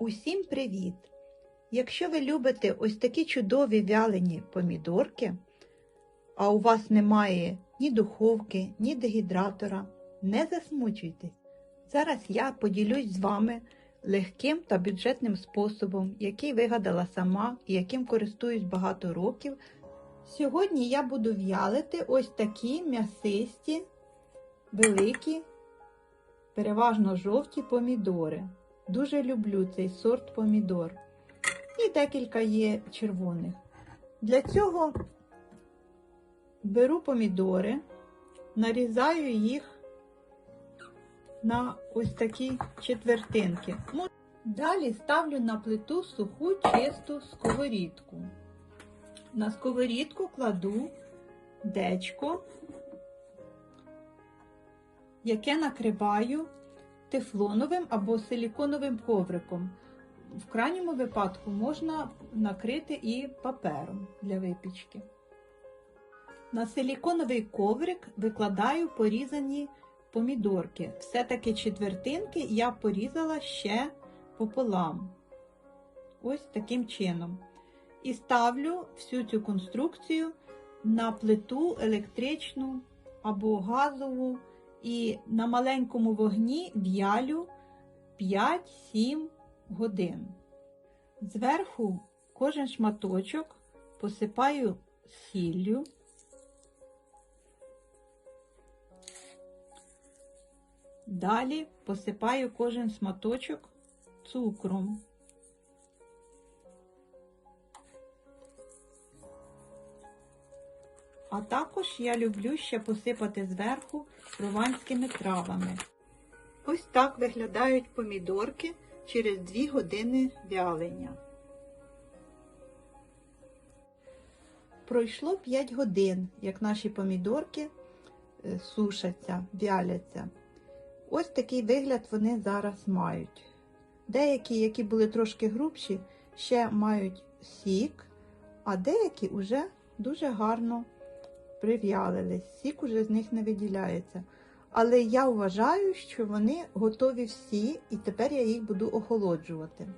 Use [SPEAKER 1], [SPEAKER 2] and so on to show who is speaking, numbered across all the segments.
[SPEAKER 1] Усім привіт! Якщо ви любите ось такі чудові вялені помідорки, а у вас немає ні духовки, ні дегідратора, не засмучуйтесь. Зараз я поділюсь з вами легким та бюджетним способом, який вигадала сама і яким користуюсь багато років. Сьогодні я буду в'ялити ось такі м'ясисті, великі, переважно жовті помідори. Дуже люблю цей сорт помідор. І декілька є червоних. Для цього беру помідори, нарізаю їх на ось такі четвертинки. Далі ставлю на плиту суху чисту сковорідку. На сковорідку кладу дечко, яке накриваю тефлоновим або силіконовим ковриком. В крайньому випадку можна накрити і папером для випічки. На силіконовий коврик викладаю порізані помідорки. Все-таки четвертинки я порізала ще пополам. Ось таким чином. І ставлю всю цю конструкцію на плиту електричну або газову. І на маленькому вогні в'ялю 5-7 годин. Зверху кожен шматочок посипаю сіллю. Далі посипаю кожен шматочок цукром. А також я люблю ще посипати зверху прованськими травами. Ось так виглядають помідорки через 2 години вялення. Пройшло 5 годин, як наші помідорки е, сушаться, вяляться. Ось такий вигляд вони зараз мають. Деякі, які були трошки грубші, ще мають сік, а деякі вже дуже гарно прив'ялились, сік уже з них не виділяється. Але я вважаю, що вони готові всі, і тепер я їх буду охолоджувати.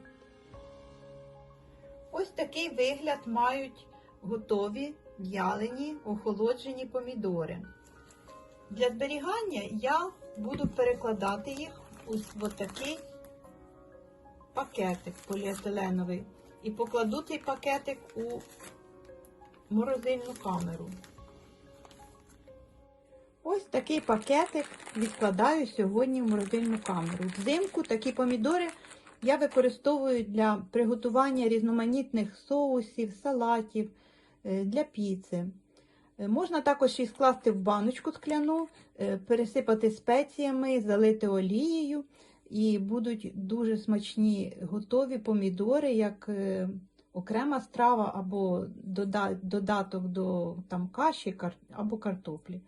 [SPEAKER 1] Ось такий вигляд мають готові в'ялені, охолоджені помідори. Для зберігання я буду перекладати їх у такий пакетик поліетиленовий і покладу цей пакетик у морозильну камеру. Ось такий пакетик відкладаю сьогодні в морозильну камеру. Взимку такі помідори я використовую для приготування різноманітних соусів, салатів е, для піци. Е, Можна також їх скласти в баночку скляну, е, пересипати спеціями, залити олією, і будуть дуже смачні готові помідори, як окрема страва або додаток до там, каші або картоплі.